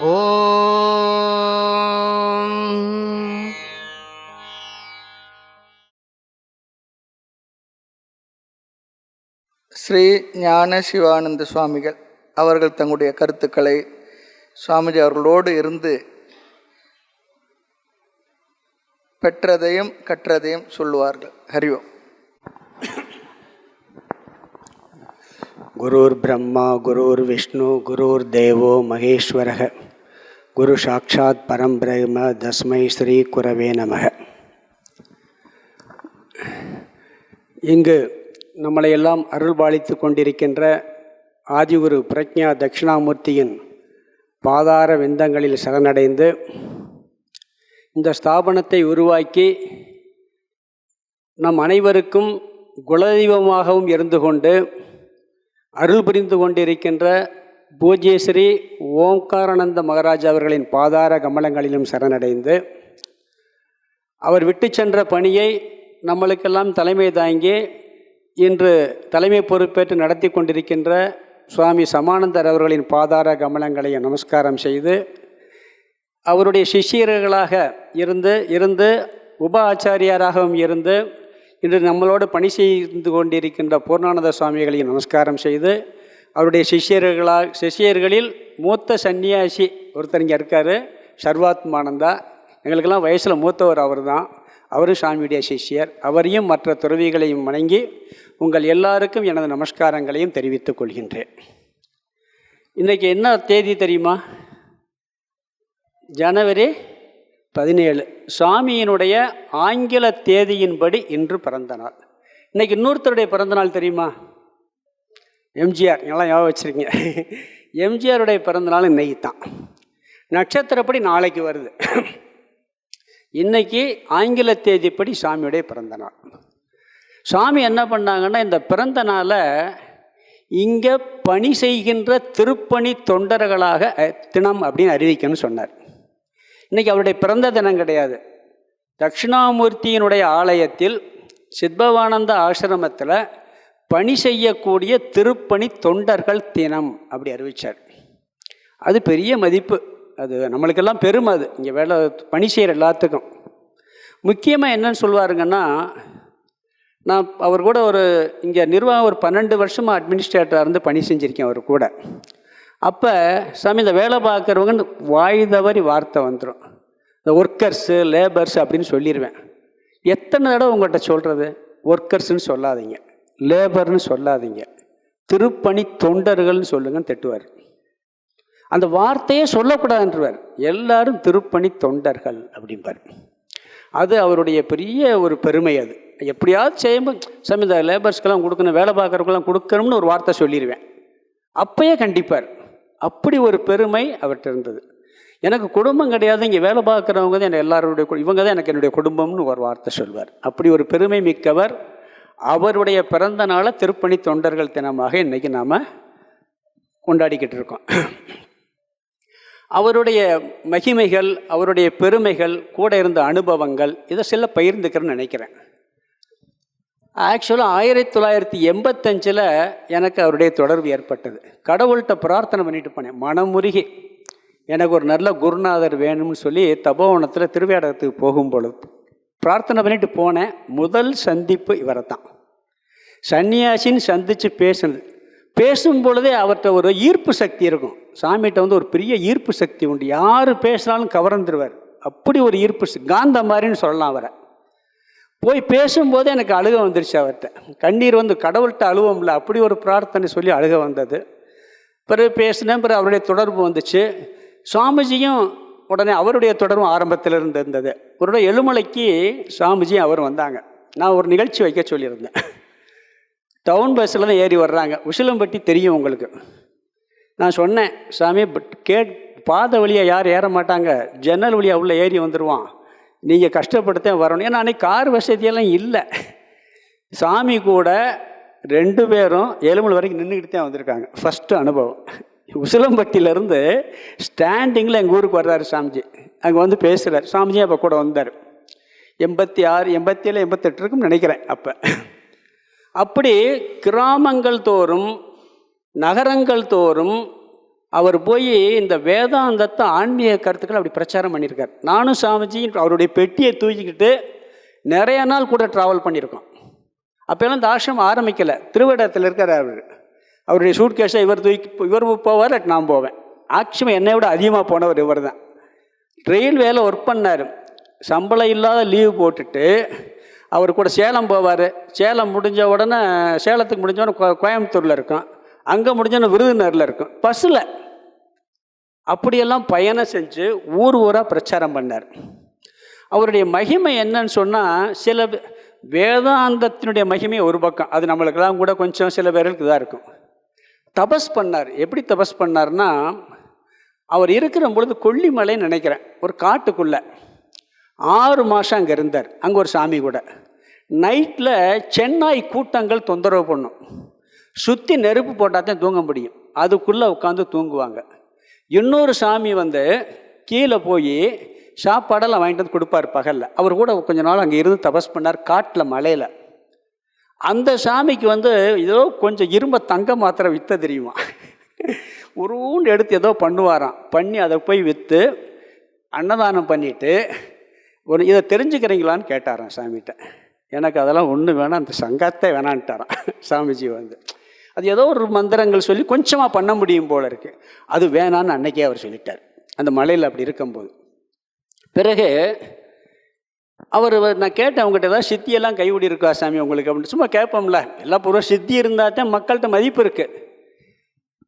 ஓம். ஸ்ரீ ஞான சிவானந்த சுவாமிகள் அவர்கள் தங்களுடைய கருத்துக்களை சுவாமிஜி அவர்களோடு இருந்து பெற்றதையும் கற்றதையும் சொல்லுவார்கள். ஹரிஓம் குருர் பிரம்மா குருர் விஷ்ணு குருர் தேவோ மகேஸ்வரக. குரு சாட்சாத் பரம்பிரம தஸ்மை ஸ்ரீ குரவே நமக. இங்கு நம்மளை எல்லாம் அருள்பாலித்து கொண்டிருக்கின்ற ஆதிகுரு பிரக்ஞா தட்சிணாமூர்த்தியின் பாதார விந்தங்களில் சரணடைந்து இந்த ஸ்தாபனத்தை உருவாக்கி நம் அனைவருக்கும் குலதெய்வமாகவும் இருந்து கொண்டு அருள் புரிந்து கொண்டிருக்கின்ற பூஜ்யஸ்ரீ ஓம்காரானந்த மகாராஜ் அவர்களின் பாதார கமலங்களிலும் சரணடைந்து அவர் விட்டு சென்ற பணியை நம்மளுக்கெல்லாம் தலைமை தாங்கி இன்று தலைமை பொறுப்பேற்று நடத்தி கொண்டிருக்கின்ற சுவாமி சமானந்தர் அவர்களின் பாதார கமலங்களையும் நமஸ்காரம் செய்து அவருடைய சிஷியர்களாக இருந்து இருந்து உப ஆச்சாரியாராகவும் இருந்து இன்று நம்மளோடு பணி செய்து கொண்டிருக்கின்ற பூர்ணானந்த சுவாமிகளையும் நமஸ்காரம் செய்து அவருடைய சிஷியர்களாக சிஷியர்களில் மூத்த சன்னியாசி ஒருத்தர் இங்கே இருக்கார் சர்வாத்மானந்தா எங்களுக்கெல்லாம் வயசில் மூத்தவர் அவர் தான் அவரும் சாமியுடைய சிஷ்யர். அவரையும் மற்ற துறவிகளையும் வணங்கி உங்கள் எல்லாருக்கும் எனது நமஸ்காரங்களையும் தெரிவித்துக் கொள்கின்றேன். இன்றைக்கி என்ன தேதி தெரியுமா? ஜனவரி பதினேழு. சுவாமியினுடைய ஆங்கில தேதியின்படி இன்று பிறந்த நாள் இன்றைக்கி இன்னொருத்தருடைய பிறந்த நாள் தெரியுமா? எம்ஜிஆர் எல்லாம் ஞாபகம் வச்சுருக்கீங்க. எம்ஜிஆருடைய பிறந்தநாள் இன்றைக்கி இன்னைக்கு தான். நட்சத்திரப்படி நாளைக்கு வருது. இன்னைக்கு ஆங்கில தேதிப்படி சாமியுடைய பிறந்தநாள் சாமி என்ன பண்ணாங்கன்னா இந்த பிறந்த நாளை இங்கே பணி செய்கின்ற திருப்பணி தொண்டர்களாக தினம் அப்படின்னு அறிவிக்கணும்னு சொன்னார். இன்றைக்கி அவருடைய பிறந்த தினம் கிடையாது. தட்சிணாமூர்த்தியினுடைய ஆலயத்தில் சித்பவானந்த ஆசிரமத்தில் பணி செய்யக்கூடிய திருப்பணி தொண்டர்கள் தினம் அப்படி அறிவித்தார் அது பெரிய மதிப்பு. அது நம்மளுக்கெல்லாம் பெருமை அது. இங்கே வேலை பணி செய்கிற எல்லாத்துக்கும். முக்கியமாக என்னன்னு சொல்லுவாருங்கன்னா நான் அவர் கூட ஒரு இங்கே நிர்வாகம் ஒரு பன்னெண்டு வருஷமாக அட்மினிஸ்ட்ரேட்டராக இருந்து பணி செஞ்சுருக்கேன் அவர் கூட. அப்போ சாமி இந்த வேலை பார்க்குறவங்கன்னு வாய் தவறி வார்த்தை வந்துடும் இந்த ஒர்க்கர்ஸு லேபர்ஸ் அப்படின்னு சொல்லிடுவேன் எத்தனை தடவை உங்கள்கிட்ட சொல்கிறது ஒர்க்கர்ஸ்ன்னு சொல்லாதீங்க. லேபர்னு சொல்லாதீங்க. திருப்பணி தொண்டர்கள்னு சொல்லுங்கன்னு திட்டுவார். அந்த வார்த்தையே சொல்லக்கூடாதுன்றவர். எல்லாரும் திருப்பணி தொண்டர்கள் அப்படிம்பார். அது அவருடைய பெரிய ஒரு பெருமை அது. எப்படியாவது செய்யும்போது சாமி இந்த லேபர்ஸ்க்கெல்லாம் கொடுக்கணும் வேலை பார்க்குறவங்களாம் கொடுக்கணும்னு ஒரு வார்த்தை சொல்லிடுவேன் அப்பயே கண்டிப்பார். அப்படி ஒரு பெருமை அவர்கிட்ட இருந்தது. எனக்கு குடும்பம் கிடையாது இங்கே வேலை பார்க்குறவங்க தான் என்னை எல்லாருடைய இவங்க தான் எனக்கு என்னுடைய குடும்பம்னு ஒரு வார்த்தை சொல்வார். அப்படி ஒரு பெருமை மிக்கவர் அவருடைய பிறந்த நாளை திருப்பணி தொண்டர்கள் தினமாக இன்றைக்கி நாம் கொண்டாடிக்கிட்டு இருக்கோம். அவருடைய மகிமைகள் அவருடைய பெருமைகள் கூட இருந்த அனுபவங்கள் இதை சில பகிர்ந்துக்கிறேன்னு நினைக்கிறேன். ஆக்சுவலாக ஆயிரத்தி தொள்ளாயிரத்தி எண்பத்தஞ்சில் எனக்கு அவருடைய தொடர்பு ஏற்பட்டது. கடவுள்கிட்ட பிரார்த்தனை பண்ணிட்டு போனேன். மனமுருகி எனக்கு ஒரு நல்ல குருநாதர் வேணும்னு சொல்லி தபோவனத்தில் திருவேடகத்துக்கு போகும் பொழுது பிரார்த்தனை பண்ணிட்டு போனேன். முதல் சந்திப்பு இவரை தான் சன்னியாசின்னு சந்தித்து பேசுனது. பேசும் பொழுதே அவர்கிட்ட ஒரு ஈர்ப்பு சக்தி இருக்கும். சாமிகிட்ட வந்து ஒரு பெரிய ஈர்ப்பு சக்தி உண்டு. யார் பேசினாலும் கவர்ந்துருவார். அப்படி ஒரு ஈர்ப்பு காந்த மாதிரின்னு சொல்லலாம் அவரை. போய் பேசும்போதே எனக்கு அழுக வந்துருச்சு அவர்கிட்ட. கண்ணீர் வந்து கடவுள்கிட்ட அழுவோம்ல அப்படி ஒரு பிரார்த்தனை சொல்லி அழுக வந்தது. பிறகு பேசினேன் பிறகு அவருடைய தொடர்பு வந்துச்சு. சுவாமிஜியும் உடனே அவருடைய தொடரும் ஆரம்பத்தில் இருந்து இருந்தது. ஒரு எழுமலைக்கு சுவாமிஜி அவர் வந்தாங்க. நான் ஒரு நிகழ்ச்சி வைக்க சொல்லியிருந்தேன். டவுன் பஸ்ஸில் தான் ஏறி வர்றாங்க. உசிலம்பட்டி தெரியும் உங்களுக்கு. நான் சொன்னேன் சாமி பட் கேட் பாதை வழியாக யார் ஏற மாட்டாங்க? ஜன்னல் வழியாக உள்ளே ஏறி வந்துடுவான் நீங்கள் கஷ்டப்பட்டுத்தான் வரணும். ஏன்னா அன்றைக்கி கார் வசதியெல்லாம் இல்லை. சாமி கூட ரெண்டு பேரும் ஏழுமலை வரைக்கும் நின்றுக்கிட்டு தான் வந்திருக்காங்க. ஃபஸ்ட்டு அனுபவம். உசிலம்பட்டியிலேருந்து ஸ்டாண்டிங்கில் எங்கள் ஊருக்கு வர்றாரு சாமிஜி. அங்கே வந்து பேசுகிறார் சாமிஜி அப்போ கூட வந்தார். எண்பத்தி ஆறு எண்பத்தி ஏழு எண்பத்தெட்டு இருக்கும் நினைக்கிறேன் அப்போ. அப்படி கிராமங்கள் தோறும் நகரங்கள் தோறும் அவர் போய் இந்த வேதாந்தத்தை ஆன்மீக கருத்துக்கள் அப்படி பிரச்சாரம் பண்ணியிருக்கார். நானும் சாமிஜி அவருடைய பெட்டியை தூக்கிக்கிட்டு நிறைய நாள் கூட ட்ராவல் பண்ணியிருக்கோம். அப்போல்லாம் இந்த ஆசிரமம் ஆரம்பிக்கலை. திருவிடத்தில் இருக்கார் அவர். அவருடைய சூட் கேஸை இவர் தூக்கி இவர் போவார் நான் போவேன். ஆக்சுவலாக என்னை விட அதிகமாக போனவர் இவர் தான் ரயில்வேல ஒர்க் பண்ணார். சம்பளம் இல்லாத லீவு போட்டுட்டு அவர் கூட சேலம் போவார். சேலம் முடிஞ்ச உடனே சேலத்துக்கு முடிஞ்ச உடனே கோயம்புத்தூரில் இருக்கும் அங்கே முடிஞ்சோடனே விருதுநகரில் இருக்கும். பஸ்ஸில் அப்படியெல்லாம் பயணம் செஞ்சு ஊர் ஊராக பிரச்சாரம் பண்ணார். அவருடைய மகிமை என்னன்னு சொன்னால் சில வேதாந்தத்தினுடைய மகிமை ஒரு பக்கம். அது நம்மளுக்கெல்லாம் கூட கொஞ்சம் சில பேருக்கு இதாக இருக்கும். தபஸ் பண்ணார். எப்படி தபஸ் பண்ணார்னா அவர் இருக்கிற பொழுது கொல்லிமலைன்னு நினைக்கிறேன் ஒரு காட்டுக்குள்ளே. ஆறு மாதம் அங்கே இருந்தார் அங்கே ஒரு சாமி கூட. நைட்டில் சென்னாய் கூட்டங்கள் தொந்தரவு பண்ணும். சுற்றி நெருப்பு போட்டால் தான் தூங்க முடியும். அதுக்குள்ளே உட்காந்து தூங்குவாங்க. இன்னொரு சாமி வந்து கீழே போய் சாப்பாடெல்லாம் வாங்கிட்டு வந்து கொடுப்பார் பகலில். அவர் கூட கொஞ்ச நாள் அங்கே இருந்து தபஸ் பண்ணார் காட்டில் மலையில். அந்த சாமிக்கு வந்து ஏதோ கொஞ்சம் இரும்ப தங்கம் மாத்திரை விற்ற தெரியுமா? உருண்டு எடுத்து ஏதோ பண்ணுவாராம். பண்ணி அதை போய் விற்று அன்னதானம் பண்ணிவிட்டு ஒரு இதை தெரிஞ்சுக்கிறீங்களான்னு கேட்டாரான் சாமிகிட்ட. எனக்கு அதெல்லாம் ஒன்று வேணாம் அந்த சங்கத்தை வேணான்ட்டாரான் சாமிஜி வந்து. அது ஏதோ ஒரு மந்திரங்கள் சொல்லி கொஞ்சமாக பண்ண முடியும் போல இருக்குது அது வேணான்னு அன்னைக்கே அவர் சொல்லிட்டார். அந்த மலையில் அப்படி இருக்கும்போது. பிறகு அவர் நான் கேட்டேன் அவங்ககிட்ட ஏதாவது சித்தியெல்லாம் கைவிடி இருக்கா சாமி உங்களுக்கு? அப்படின்னு. சும்மா கேட்போம்ல. எல்லா பூர்வம் சித்தி இருந்தால் தான் மக்கள்கிட்ட மதிப்பு இருக்குது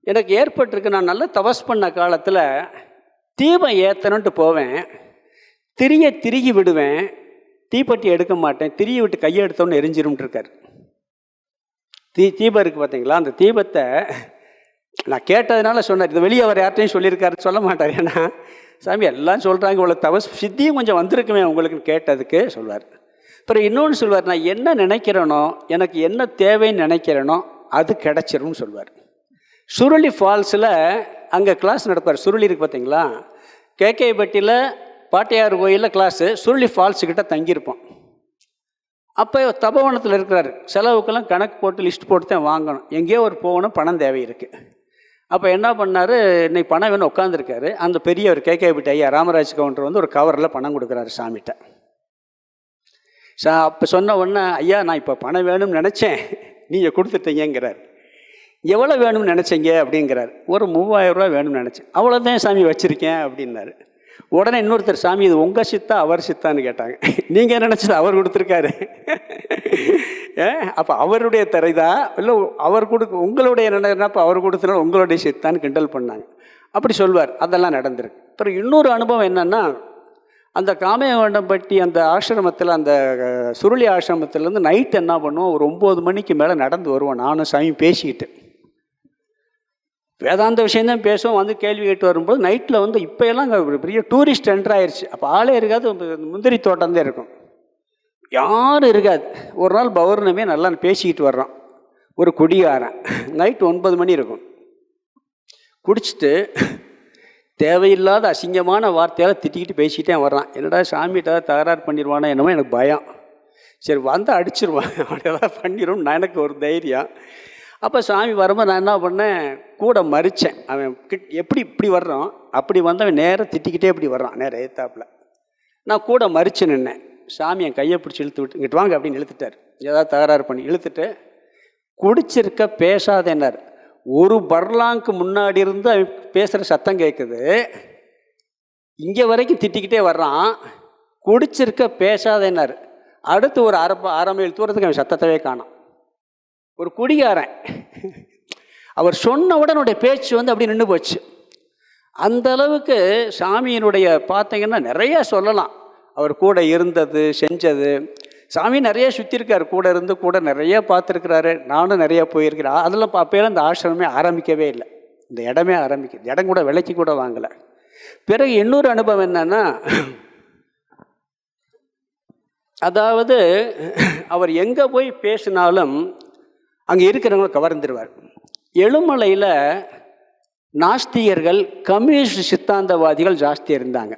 எனக்கு ஏற்பட்டிருக்கு. நான் நல்லா தபஸ் பண்ண காலத்தில் தீபம் ஏற்றணுன்ட்டு போவேன். திரிய திருகி விடுவேன். தீப்பெட்டி எடுக்க மாட்டேன். திரிய விட்டு கையை எடுத்தோன்னு இருக்கார். தீ தீபம் இருக்குது பார்த்தீங்களா அந்த தீபத்தை நான் கேட்டதுனால சொன்னார். இது வெளியே அவர் யார்ட்டையும் சொல்லியிருக்காரு. சொல்ல மாட்டார். ஏன்னா சாமி எல்லாம் சொல்கிறாங்க இவ்வளோ தவ சித்தியும் கொஞ்சம் வந்திருக்குமே உங்களுக்கு கேட்டதுக்கு சொல்வார். அப்புறம் இன்னொன்று சொல்வார் நான் என்ன நினைக்கிறேனோ எனக்கு என்ன தேவைன்னு நினைக்கிறேனோ அது கிடச்சிரும்னு சொல்வார். சுருளி ஃபால்ஸில் அங்கே கிளாஸ் நடப்பார். சுருளி இருக்கு பார்த்தீங்களா? கேகேபட்டியில் பாட்டையார் கோயிலில் கிளாஸு சுருளி ஃபால்ஸு கிட்ட தங்கியிருப்போம். அப்போ தபோவனத்தில் இருக்கிறாரு. செலவுக்கெல்லாம் கணக்கு போட்டு லிஸ்ட் போட்டு தான் வாங்கணும். எங்கேயோ ஒரு போகணும் பணம் தேவை இருக்குது அப்போ என்ன பண்ணார்? இன்னைக்கு பணம் வேணும் உட்காந்துருக்காரு அந்த பெரியவர் கேகேபிட்டி ஐயா ராமராஜ் கவுண்டர் வந்து ஒரு கவரில் பணம் கொடுக்குறாரு சாமிகிட்ட சா அப்போ சொன்ன உடனே ஐயா நான் இப்போ பணம் வேணும்னு நினச்சேன். நீங்கள் கொடுத்துட்டீங்கிறார் எவ்வளோ வேணும்னு நினச்சிங்க? அப்படிங்கிறார். ஒரு மூவாயிரம் ரூபா வேணும்னு நினச்சேன். அவ்வளோதான் சாமி வச்சுருக்கேன் அப்படின்னாரு. உடனே இன்னொருத்தர் சாமி இது உங்கள் சித்தா அவர் சித்தான்னு கேட்டாங்க. நீங்கள் என்ன நினச்சது? அவர் கொடுத்துருக்காரு. ஏ அப்போ அவருடைய திரைதா இல்லை அவர் கொடுக்க உங்களுடைய நினைப்போ அவர் கொடுத்தனால உங்களுடைய சித்தான்னு கிண்டல் பண்ணாங்க. அப்படி சொல்வார். அதெல்லாம் நடந்திருக்கு. அப்புறம் இன்னொரு அனுபவம் என்னென்னா அந்த காமையகண்டம்பட்டி அந்த ஆசிரமத்தில் அந்த சுருளி ஆசிரமத்திலேருந்து நைட் என்ன பண்ணுவோம்? ஒரு ஒம்பது மணிக்கு மேலே நடந்து வருவோம். நானும் சாமி பேசிக்கிட்டு. வேதாந்த விஷயந்தான் பேசுவோம் வந்து கேள்வி கேட்டு வரும்போது நைட்டில் வந்து இப்போ எல்லாம் பெரிய டூரிஸ்ட் என்ட்ரு ஆயிடுச்சு அப்போ ஆளே இருக்காது முந்திரி தோட்டம் தான் இருக்கும். யாரும் இருக்காது. ஒரு நாள் பௌர்ணமே நல்லா பேசிக்கிட்டு வர்றோம் ஒரு குடிகாரன். நைட் ஒன்பது மணி இருக்கும். குடிச்சிட்டு தேவையில்லாத அசிங்கமான வார்த்தையால் திட்டிக்கிட்டு பேசிக்கிட்டே வர்றான். என்னடா சாமிகிட்ட ஏதாவது தகராறு பண்ணிடுவானா என்னமோ எனக்கு பயம். சரி வந்து அடிச்சிருவான். அப்படி ஏதாவது பண்ணிடும் நான் எனக்கு ஒரு தைரியம். அப்போ சாமி வரும்போது நான் என்ன பண்ணேன்? கூட மறித்தேன் அவன் கிட் எப்படி இப்படி வர்றான்? அப்படி வந்தவன் நேராக திட்டிக்கிட்டே இப்படி வர்றான். நேராக ஏத்தாப்பில். நான் கூட மறித்து நின்னேன். சாமி என் கையை பிடிச்சி இழுத்து விட்டு இங்கிட்டு வாங்க அப்படின்னு இழுத்துட்டார். ஏதாவது தகராறு பண்ணி இழுத்துட்டு குடிச்சிருக்க பேசாதேன்னார். ஒரு பர்லாங்க்கு முன்னாடி இருந்து அவன் பேசுகிற சத்தம் கேட்குது இங்கே வரைக்கும் திட்டிக்கிட்டே வர்றான். குடிச்சிருக்க பேசாதேன்னார். அடுத்து ஒரு அரை அரை மைல் தூரத்துக்கு அவன் சத்தத்தவே காணான். ஒரு குடிகாரன். அவர் சொன்ன உடனுடைய பேச்சு வந்து அப்படி நின்று போச்சு. அந்த அளவுக்கு சாமியினுடைய பார்த்தீங்கன்னா நிறைய சொல்லலாம். அவர் கூட இருந்தது செஞ்சது. சாமி நிறைய சுற்றிருக்கார் கூட இருந்து கூட நிறைய பார்த்துருக்கிறாரு நானும் நிறைய போயிருக்கிறேன். அதில் அப்போயெல்லாம் இந்த ஆசிரமே ஆரம்பிக்கவே இல்லை. இந்த இடமே ஆரம்பிக்குது. இடம் கூட விலைக்கு கூட வாங்கலை. பிறகு இன்னொரு அனுபவம் என்னன்னா அதாவது அவர் எங்கே போய் பேசினாலும் அங்கே இருக்கிறவங்களை கவர்ந்துருவார். எழுமலையில் நாஸ்திகர்கள் கம்யூனிஸ்ட் சித்தாந்தவாதிகள் ஜாஸ்தி இருந்தாங்க.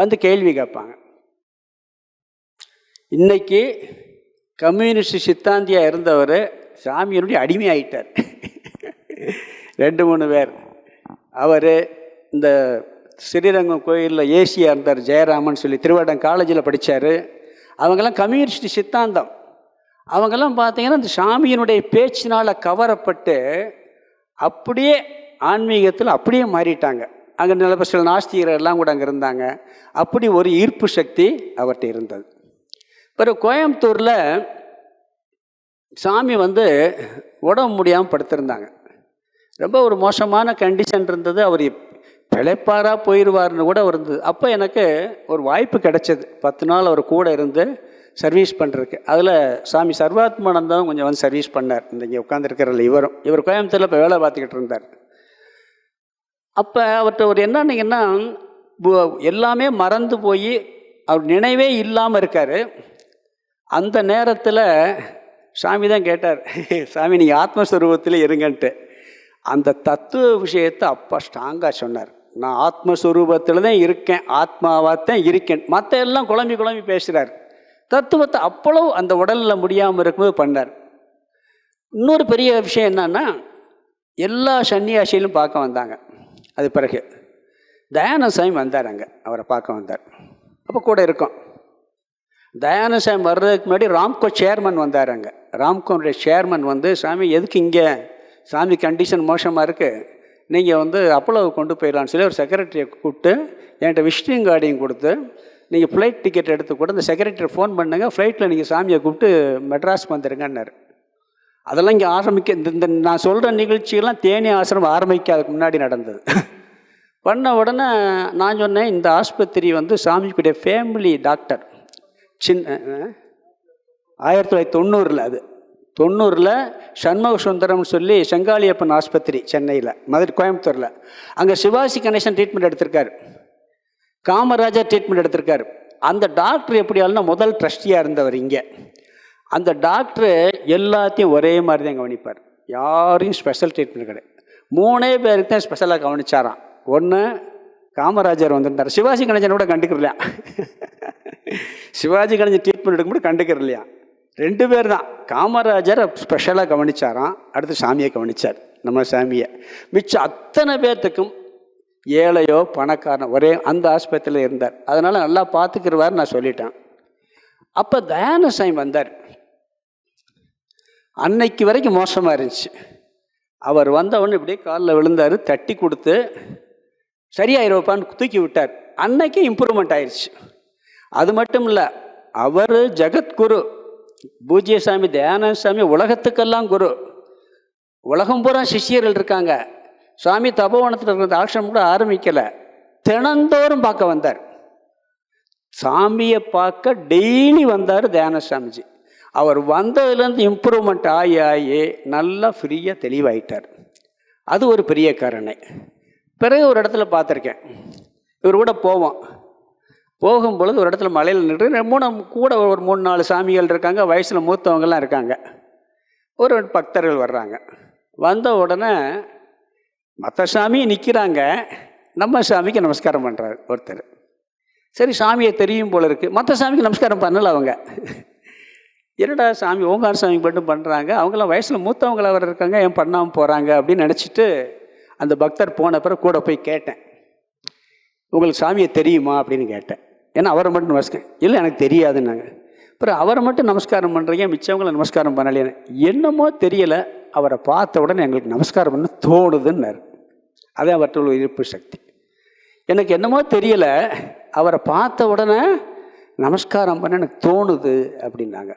வந்து கேள்வி கேட்பாங்க. இன்னைக்கு கம்யூனிஸ்ட் சித்தாந்தியாக இருந்தவர் சாமியனுடைய அடிமை ஆயிட்டார் ரெண்டு மூணு பேர். அவர் இந்த ஸ்ரீரங்கம் கோயிலில் ஏசியாக இருந்தார் ஜெயராமன் சொல்லி திருவாடம் காலேஜில் படித்தார் அவங்கெல்லாம் கம்யூனிஸ்ட் சித்தாந்தம். அவங்கெல்லாம் பார்த்தீங்கன்னா இந்த சாமியினுடைய பேச்சினால் கவரப்பட்டு அப்படியே ஆன்மீகத்தில் அப்படியே மாறிட்டாங்க. அங்கே நிலப்ப சில நாஸ்திகர் எல்லாம் கூட அங்கே இருந்தாங்க. அப்படி ஒரு ஈர்ப்பு சக்தி அவர்கிட்ட இருந்தது. பிறகு கோயம்புத்தூரில் சாமி வந்து உடம்பு முடியாமல் படுத்திருந்தாங்க. ரொம்ப ஒரு மோசமான கண்டிஷன் இருந்தது. அவர் பிழைப்பாராக போயிடுவார்னு கூட இருந்தது. அப்போ எனக்கு ஒரு வாய்ப்பு கிடைச்சது. பத்து நாள் அவர் கூட இருந்து சர்வீஸ் பண்ணுறதுக்கு அதில் சாமி சர்வாத்மானந்தம் கொஞ்சம் வந்து சர்வீஸ் பண்ணார். இந்த இங்கே உட்காந்துருக்கிறல இவரும். இவர் கோயம்புத்தூரில் இப்போ வேலை பார்த்துக்கிட்டு இருந்தார். அப்போ அவர்கிட்ட ஒரு என்னன்னீங்கன்னா எல்லாமே மறந்து போய் அவர் நினைவே இல்லாமல் இருக்கார். அந்த நேரத்தில் சாமி தான் கேட்டார் சாமி நீங்கள் ஆத்மஸ்வரூபத்தில் இருங்கன்ட்டு. அந்த தத்துவ விஷயத்தை அப்பா ஸ்ட்ராங்காக சொன்னார். நான் ஆத்மஸ்வரூபத்தில் தான் இருக்கேன். ஆத்மாவாக தான் இருக்கேன். மற்ற எல்லாம் குழம்பி குழம்பி பேசுகிறார் தத்துவத்தை அவ்வளவு அந்த உடலில் முடியாமல் இருக்கும்போது பண்ணார். இன்னொரு பெரிய விஷயம் என்னன்னா எல்லா சன்னியாசியிலும் பார்க்க வந்தாங்க. அது பிறகு. தயானசாமி வந்தார் அங்கே. அவரை பார்க்க வந்தார். அப்போ கூட இருக்கோம். தயானசாமி வர்றதுக்கு முன்னாடி ராம்கோ சேர்மன் வந்தார் அங்கே. ராம்கோனுடைய சேர்மன் வந்து சாமி எதுக்கு இங்கே? சாமி கண்டிஷன் மோசமாக இருக்குது நீங்கள் வந்து அப்பளவு கொண்டு போயிடலான்னு சொல்லி ஒரு செக்ரட்டரியை கூப்பிட்டு என்கிட்ட விசிட்டிங் கார்டையும் கொடுத்து நீங்கள் ஃப்ளைட் டிக்கெட் எடுத்து கூட இந்த செக்ரட்டரி ஃபோன் பண்ணுங்க ஃப்ளைட்டில் நீங்கள் சாமியை கூப்பிட்டு மெட்ராஸ் வந்துருங்கன்னாரு. அதெல்லாம் இங்கே ஆரம்பிக்க இந்த இந்த நான் சொல்கிற நிகழ்ச்சியெல்லாம் தேனி ஆசிரமம் ஆரம்பிக்காதுக்கு முன்னாடி நடந்தது. பண்ண உடனே நான் சொன்னேன் இந்த ஆஸ்பத்திரி வந்து சாமிக்குடைய ஃபேமிலி டாக்டர் சின்ன ஆயிரத்தி தொள்ளாயிரத்தி தொண்ணூறில் அது. தொண்ணூறில் சண்முக சுந்தரம்னு சொல்லி செங்காலியப்பன் ஆஸ்பத்திரி சென்னையில் மதுரை கோயம்புத்தூரில். அங்கே சிவாஜி கணேசன் ட்ரீட்மெண்ட் எடுத்திருக்காரு. காமராஜர் ட்ரீட்மெண்ட் எடுத்திருக்காரு. அந்த டாக்டர் எப்படி ஆளுனா முதல் ட்ரஸ்டியாக இருந்தவர் இங்கே. அந்த டாக்டரு எல்லாத்தையும் ஒரே மாதிரி தான் கவனிப்பார். யாரையும் ஸ்பெஷல் ட்ரீட்மெண்ட் கிடையாது. மூணே பேருக்கு தான் ஸ்பெஷலாக கவனிச்சாராம். ஒன்று காமராஜர் வந்திருந்தார். சிவாஜி கணேசன் கூட கண்டுக்கிறலையா? சிவாஜி கணேசன் ட்ரீட்மெண்ட் எடுக்கும்போது கண்டுக்கிறலையா? ரெண்டு பேர் தான். காமராஜர் ஸ்பெஷலாக கவனிச்சாராம். அடுத்து சாமியை கவனிச்சார். நம்ம சாமியை. மிச்சம் அத்தனை பேர்த்துக்கும் ஏழையோ பணக்காரனோ ஒரே அந்த ஆஸ்பத்திரியில் இருந்தார். அதனால் நல்லா பார்த்துக்கிறவார் நான் சொல்லிட்டேன். அப்போ தயானசாமி வந்தார். அன்னைக்கு வரைக்கும் மோசமாக இருந்துச்சு. அவர் வந்தவொடனே இப்படியே காலில் விழுந்தார் தட்டி கொடுத்து சரியாயிருப்பான்னு தூக்கி விட்டார். அன்னைக்கு இம்ப்ரூவ்மெண்ட் ஆயிடுச்சு அது மட்டும் இல்லை அவர் ஜெகத்குரு பூஜ்யசாமி தயானசாமி உலகத்துக்கெல்லாம் குரு. உலகம் பூரா சிஷ்யர்கள் இருக்காங்க. சுவாமி தபோவனத்தில் இருக்கிற ஆசிரமம் கூட ஆரம்பிக்கலை. தினந்தோறும் பார்க்க வந்தார். சாமியை பார்க்க டெய்லி வந்தார் தியான சாமிஜி. அவர் வந்ததுலேருந்து இம்ப்ரூவ்மெண்ட் ஆகி ஆகி நல்லா ஃப்ரீயாக தெளிவாயிட்டார். அது ஒரு பெரிய காரணை பிறகு ஒரு இடத்துல பார்த்துருக்கேன். இவர் கூட போவோம். போகும்பொழுது ஒரு இடத்துல மலையில் நின்று மூணு கூட ஒரு மூணு நாலு சாமிகள் இருக்காங்க வயசில் மூத்தவங்கெல்லாம் இருக்காங்க. ஒரு பக்தர்கள் வர்றாங்க. வந்த உடனே மற்ற சாமி நிற்கிறாங்க நம்ம சாமிக்கு நமஸ்காரம் பண்ணுறாரு ஒருத்தர். சரி சாமியை தெரியும் போல இருக்குது மற்ற சாமிக்கு நமஸ்காரம் பண்ணல அவங்க. என்னடா சாமி ஓங்கார சாமி மட்டும் பண்ணுறாங்க அவங்களாம் வயசில் மூத்தவங்களாக வர இருக்காங்க. ஏன் பண்ணாமல் போகிறாங்க அப்படின்னு நினச்சிட்டு அந்த பக்தர் போன பிறகு கூட போய் கேட்டேன். உங்களுக்கு சாமியை தெரியுமா? அப்படின்னு கேட்டேன். ஏன்னா அவரை மட்டும் நமஸ்காரம் இல்லை எனக்கு தெரியாதுன்னாங்க. அப்புறம் அவரை மட்டும் நமஸ்காரம் பண்ணுறீங்க மிச்சவங்களை நமஸ்காரம் பண்ணலையே என்னமோ தெரியலை. அவரை பார்த்த உடனே எங்களுக்கு நமஸ்காரம் பண்ண தோணுதுன்னாரு. அதே அவர்கிட்ட உயிர்ப்பு ஈர்ப்பு சக்தி. எனக்கு என்னமோ தெரியலை அவரை பார்த்த உடனே நமஸ்காரம் பண்ண எனக்கு தோணுது அப்படின்னாங்க.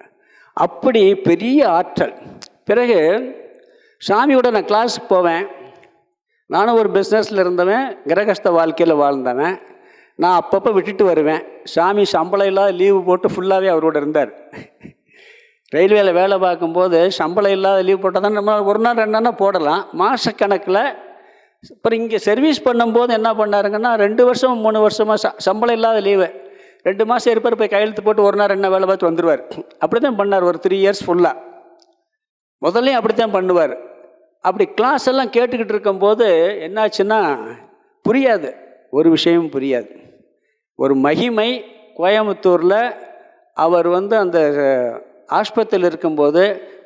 அப்படி பெரிய ஆற்றல். பிறகு சாமியோட நான் கிளாஸுக்கு போவேன். நானும் ஒரு பிஸ்னஸில் இருந்தவன் கிரகஸ்த வாழ்க்கையில் வாழ்ந்தவன். நான் அப்பப்போ விட்டுட்டு வருவேன். சாமி சம்பளம் இல்லாத லீவு போட்டு ஃபுல்லாகவே அவரோட இருந்தார். ரயில்வேல வேலை பார்க்கும்போது சம்பளம் இல்லாத லீவ் போட்டால் தான் நம்ம ஒரு நாள் ரெண்டு நாள் போடலாம். மாதக்கணக்கில் அப்புறம் இங்கே சர்வீஸ் பண்ணும்போது என்ன பண்ணாருங்கன்னா ரெண்டு வருஷம் மூணு வருஷமாக ச சம்பளம் இல்லாத லீவு ரெண்டு மாதம் இருப்பார் போய் கையெழுத்து போட்டு ஒரு நாள் என்ன வேலை பார்த்து வந்துடுவார் அப்படி தான் பண்ணார் ஒரு த்ரீ இயர்ஸ் ஃபுல்லாக முதல்லையும் அப்படி தான் பண்ணுவார். அப்படி கிளாஸ் எல்லாம் கேட்டுக்கிட்டு இருக்கும்போது என்னாச்சுன்னா புரியாது. ஒரு விஷயமும் புரியாது. ஒரு மகிமை கோயம்புத்தூரில் அவர் வந்து அந்த ஆஸ்பத்திரியில் இருக்கும்போது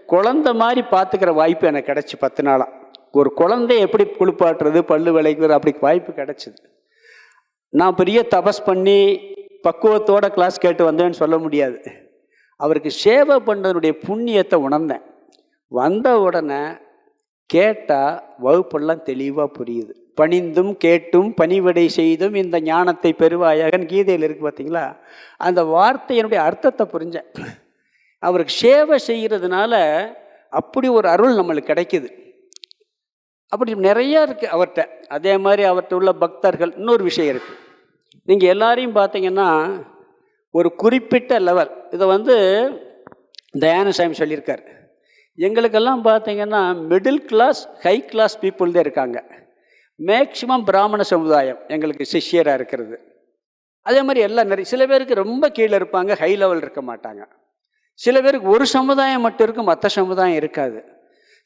குழந்த மாதிரி பார்த்துக்கிற வாய்ப்பு எனக்கு கிடச்சி பத்து நாளாக ஒரு குழந்தைய எப்படி குளிப்பாட்டுறது பல்லு விளைக்கிறது அப்படி வாய்ப்பு கிடைச்சிது. நான் பெரிய தபஸ் பண்ணி பக்குவத்தோட கிளாஸ் கேட்டு வந்தேன்னு சொல்ல முடியாது. அவருக்கு சேவை பண்ணதனுடைய புண்ணியத்தை உணர்ந்தேன். வந்த உடனே கேட்டால் வகுப்பெல்லாம் தெளிவாக புரியுது. பணிந்தும் கேட்டும் பணிவிடை செய்தும் இந்த ஞானத்தை பெறுவாயாகன்னு கீதையில் இருக்குது பார்த்தீங்களா அந்த வார்த்தையினுடைய அர்த்தத்தை புரிஞ்சேன். அவருக்கு சேவை செய்கிறதுனால அப்படி ஒரு அருள் நம்மளுக்கு கிடைக்கிது. அப்படி நிறையா இருக்குது அவர்கிட்ட. அதே மாதிரி அவர்கிட்ட உள்ள பக்தர்கள் இன்னொரு விஷயம் இருக்குது நீங்கள் எல்லாரையும் பார்த்தீங்கன்னா ஒரு குறிப்பிட்ட லெவல் இதை வந்து தயானசாமி சொல்லியிருக்கார். எங்களுக்கெல்லாம் பார்த்தீங்கன்னா middle class high class people தான் இருக்காங்க. மேக்சிமம் பிராமண சமுதாயம் எங்களுக்கு சிஷ்யராக இருக்கிறது. அதே மாதிரி எல்லாம் நிறைய சில பேருக்கு ரொம்ப கீழே இருப்பாங்க ஹை லெவல் இருக்க மாட்டாங்க. சில பேருக்கு ஒரு சமுதாயம் மட்டும் இருக்கும் மற்ற சமுதாயம் இருக்காது.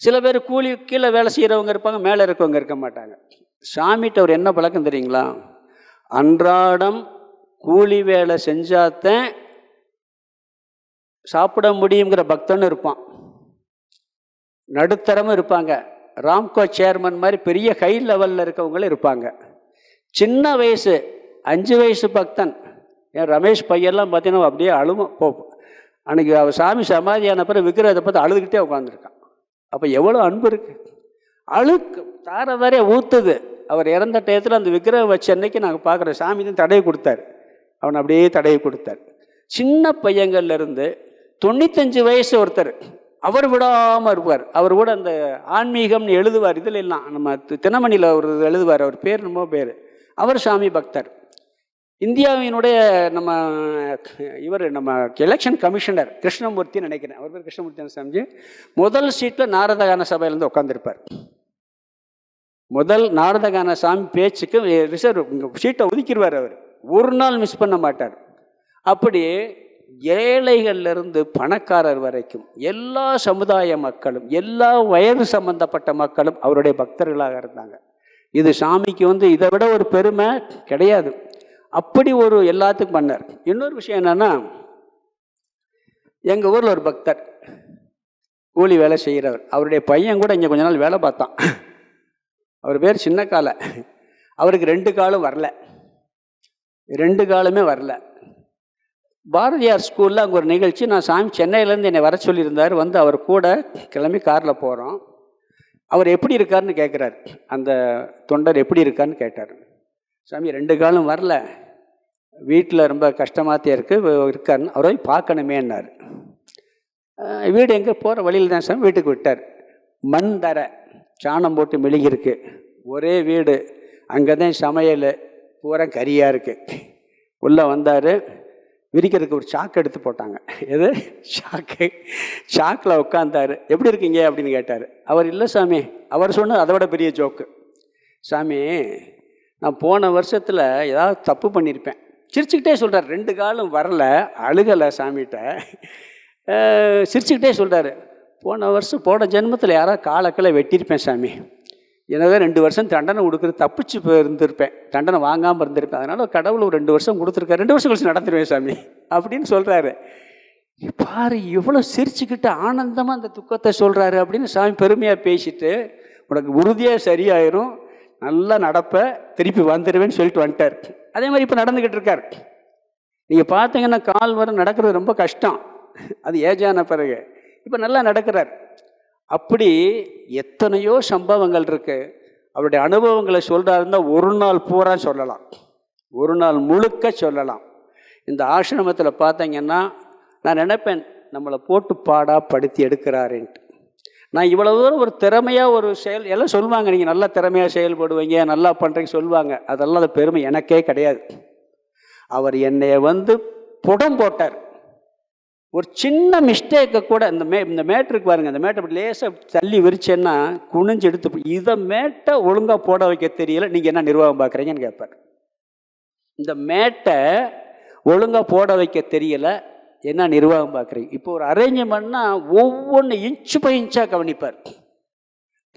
சில பேர் கூலி கீழே வேலை செய்கிறவங்க இருப்பாங்க மேலே இருக்கவங்க இருக்க மாட்டாங்க. சாமிகிட்ட அவர் என்ன பழக்கம் தெரியுங்களா? அன்றாடம் கூலி வேலை செஞ்சாதான் சாப்பிட முடியுங்கிற பக்தன் இருப்பான். நடுத்தரமும் இருப்பாங்க. ராம்கோ சேர்மன் மாதிரி பெரிய ஹை லெவலில் இருக்கவங்களும் இருப்பாங்க. சின்ன வயசு அஞ்சு வயசு பக்தன். என் ரமேஷ் பையெல்லாம் பார்த்தீங்கன்னா அப்படியே அழுவும். போப்போம் அன்னைக்கு அவர் சாமி சமாதியான பிறகு விக்கிரதை பார்த்து அழுதுகிட்டே உட்காந்துருக்கான் அப்போ எவ்வளோ அன்பு இருக்கு? அழுக்கு தார தாரையாக ஊற்றுது அவர் இறந்த டயத்தில் அந்த விக்கிரகம் வச்ச அன்னைக்கு நாங்கள் பார்க்குறோம் சாமி தான் தடவை கொடுத்தாரு. அவன் அப்படியே தடவை கொடுத்தார். சின்ன பையங்கள்லேருந்து தொண்ணூத்தஞ்சு வயசு ஒருத்தர் அவர் விடாமல் இருப்பார். அவர் கூட அந்த ஆன்மீகம்னு எழுதுவார். இதில் எல்லாம் நம்ம தினமணியில் அவர் எழுதுவார். அவர் பேர் என்னமோ பேர். அவர் சாமி பக்தர். இந்தியாவினுடைய நம்ம இவர் நம்ம எலெக்ஷன் கமிஷனர் கிருஷ்ணமூர்த்தி நினைக்கிறேன். அவர் பேர் கிருஷ்ணமூர்த்தி சாமிஜி? முதல் சீட்டில் நாரதகான சபையிலேருந்து உட்காந்துருப்பார் முதல் நாரதகான சாமி பேச்சுக்கு ரிசர்வ் சீட்டை ஒதுக்கிடுவார் அவர். ஒரு நாள் மிஸ் பண்ண மாட்டார். அப்படி ஏழைகள்லேருந்து பணக்காரர் வரைக்கும் எல்லா சமுதாய மக்களும் எல்லா வயது சம்பந்தப்பட்ட மக்களும் அவருடைய பக்தர்களாக இருந்தாங்க. இது சாமிக்கு வந்து இதை விட ஒரு பெருமை கிடையாது. அப்படி ஒரு எல்லாத்துக்கும் பண்ணார். இன்னொரு விஷயம் என்னன்னா எங்கள் ஊரில் ஒரு பக்தர் கூலி வேலை செய்கிறவர் அவருடைய பையன் கூட இங்கே கொஞ்ச நாள் வேலை பார்த்தான். அவர் பேர் சின்ன காலை அவருக்கு ரெண்டு காலும் வரல. ரெண்டு காலுமே வரல. பாரதியார் ஸ்கூலில் அங்கே ஒரு நிகழ்ச்சி. நான் சாமி சென்னையிலேருந்து என்னை வர சொல்லியிருந்தார். வந்து அவர் கூட கிளம்பி காரில் போகிறோம் அவர் எப்படி இருக்காருன்னு கேட்குறாரு அந்த தொண்டர் எப்படி இருக்காருன்னு கேட்டார். சாமி ரெண்டு காலம் வரல. வீட்டில் ரொம்ப கஷ்டமாத்தே இருக்குது இருக்காருன்னு அவரை போய் பார்க்கணுமேன்னாரு. வீடு எங்கே? போகிற வழியில் தான் சார். வீட்டுக்கு விட்டார். மண் தர சாணம் போட்டு மெழுகிருக்கு ஒரே வீடு. அங்கே தான் சமையல். பூரா கரியாக இருக்குது உள்ளே வந்தார். விரிக்கிறதுக்கு ஒரு சாக்கு எடுத்து போட்டாங்க. எது? சாக்கு. சாக்கில் உட்காந்தாரு எப்படி இருக்கீங்க? அப்படின்னு கேட்டார். அவர் இல்லை சாமி. அவர் சொன்னது அதை விட பெரிய ஜோக்கு. சாமி நான் போன வருஷத்தில் ஏதாவது தப்பு பண்ணியிருப்பேன். சிரிச்சுக்கிட்டே சொல்கிறார் ரெண்டு காலம் வரல அழுகலை சாமிகிட்ட சிரிச்சுக்கிட்டே சொல்கிறாரு போன வருஷம் போன ஜென்மத்தில் யாராவது காலக்கில் வெட்டியிருப்பேன் சாமி. எனவே ரெண்டு வருஷம் தண்டனை கொடுக்குறது தப்பிச்சு இருந்திருப்பேன் தண்டனை வாங்காமல் இருந்திருப்பேன். அதனால் கடவுள் ஒரு ரெண்டு வருஷம் கொடுத்துருக்காரு. ரெண்டு வருஷம் கழிச்சு நடந்துருவேன் சாமி அப்படின்னு சொல்கிறாரு பாரு இவ்வளோ சிரிச்சுக்கிட்டு ஆனந்தமாக அந்த துக்கத்தை சொல்கிறாரு அப்படின்னு சாமி பெருமையாக பேசிட்டு உனக்கு உறுதியாக சரியாயிரும். நல்லா நடப்ப திருப்பி வந்துடுவேன்னு சொல்லிட்டு வந்துட்டார். அதே மாதிரி இப்போ நடந்துக்கிட்டு இருக்கார். நீங்கள் பார்த்தீங்கன்னா கால் வர நடக்கிறது ரொம்ப கஷ்டம். அது ஏஜான பிறகு. இப்போ நல்லா நடக்கிறார். அப்படி எத்தனையோ சம்பவங்கள் இருக்கு. அவருடைய அனுபவங்களை சொல்கிறாருந்தா ஒரு நாள் பூரா சொல்லலாம். ஒரு நாள் முழுக்க சொல்லலாம். இந்த ஆசிரமத்தில் பார்த்தீங்கன்னா நான் நினைப்பேன் நம்மளை போட்டு பாடா படுத்தி எடுக்கிறாருன்ட்டு. நான் இவ்வளோ தூரம் ஒரு திறமையாக ஒரு செயல் எல்லாம் சொல்லுவாங்க நீங்கள் நல்லா திறமையாக செயல்படுவீங்க நல்லா பண்ணுறீங்க சொல்லுவாங்க. அதெல்லாம் அந்த பெருமை எனக்கே கிடையாது. அவர் என்னை வந்து புடம் போட்டார். ஒரு சின்ன மிஸ்டேக்கை கூட இந்த மே இந்த மேட்ருக்கு பாருங்க இந்த மேட்டை லேசாக தள்ளி விரிச்சேன்னா குனிஞ்சு எடுத்து இதை மேட்டை ஒழுங்காக போட வைக்க தெரியல நீங்கள் என்ன நிர்வாகம் பார்க்குறீங்கன்னு கேட்பார். இந்த மேட்டை ஒழுங்காக போட வைக்க தெரியல என்ன நிர்வாகம் பார்க்குறீங்க? இப்போ ஒரு அரேஞ்ச்மெண்ட்னா ஒவ்வொன்று இன்ச்சு பை இன்ச்சாக கவனிப்பார்.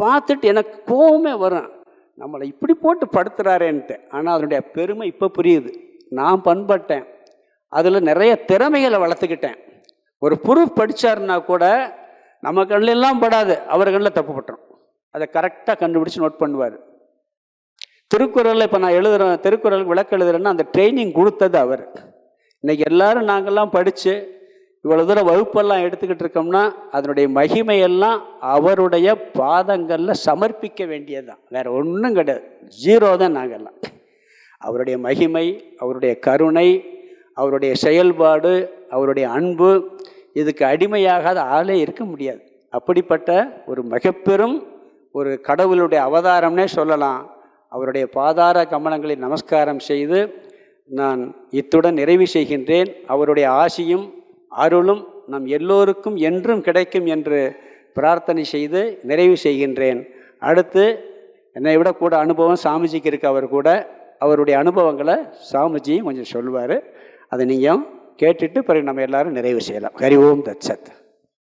பார்த்துட்டு எனக்கு கோவமே வரும். நம்மளை இப்படி போட்டு படுத்துறாரேன்ட்டு. ஆனால் அதனுடைய பெருமை இப்போ புரியுது. நான் பண்பட்டேன். அதில் நிறைய திறமைகளை வளர்த்துக்கிட்டேன். ஒரு ப்ரூஃப் படித்தாருன்னா கூட நம்ம கண்ணிலெல்லாம் படாது. அவர் கண்ணில் தப்பு பட்டுரும். அதை கரெக்டாக கண்டுபிடிச்சு நோட் பண்ணுவார். திருக்குறளில் இப்போ நான் எழுதுகிறேன் திருக்குறளுக்கு விளக்கு எழுதுறேன்னா அந்த ட்ரைனிங் கொடுத்தது அவர். இன்னைக்கு எல்லாரும் நாங்கள்லாம் படித்து இவ்வளோ தூரம் வகுப்பெல்லாம் எடுத்துக்கிட்டு இருக்கோம்னா அதனுடைய மகிமையெல்லாம் அவருடைய பாதங்களில் சமர்ப்பிக்க வேண்டியது தான் வேறு ஒன்றும் கிடையாது. ஜீரோ தான் நாங்கள்லாம் அவருடைய மகிமை அவருடைய கருணை அவருடைய செயல்பாடு அவருடைய அன்பு இதுக்கு அடிமையாகாத ஆளே இருக்க முடியாது. அப்படிப்பட்ட ஒரு மிகப்பெரும் ஒரு கடவுளுடைய அவதாரம்னே சொல்லலாம். அவருடைய பாதார கமலங்களை நமஸ்காரம் செய்து நான் இத்துடன் நிறைவு செய்கின்றேன். அவருடைய ஆசியும் அருளும் நம் எல்லோருக்கும் என்றும் கிடைக்கும் என்று பிரார்த்தனை செய்து நிறைவு செய்கின்றேன். அடுத்து என்னை விட கூட அனுபவம் சாமிஜிக்கு இருக்கு அவர் கூட. அவருடைய அனுபவங்களை சாமிஜியும் கொஞ்சம் சொல்லுவார். அதை நீங்கள் கேட்டுட்டு பிறகு நம்ம எல்லாரும் நிறைவு செய்யலாம். ஹரி ஓம் தத் சத்.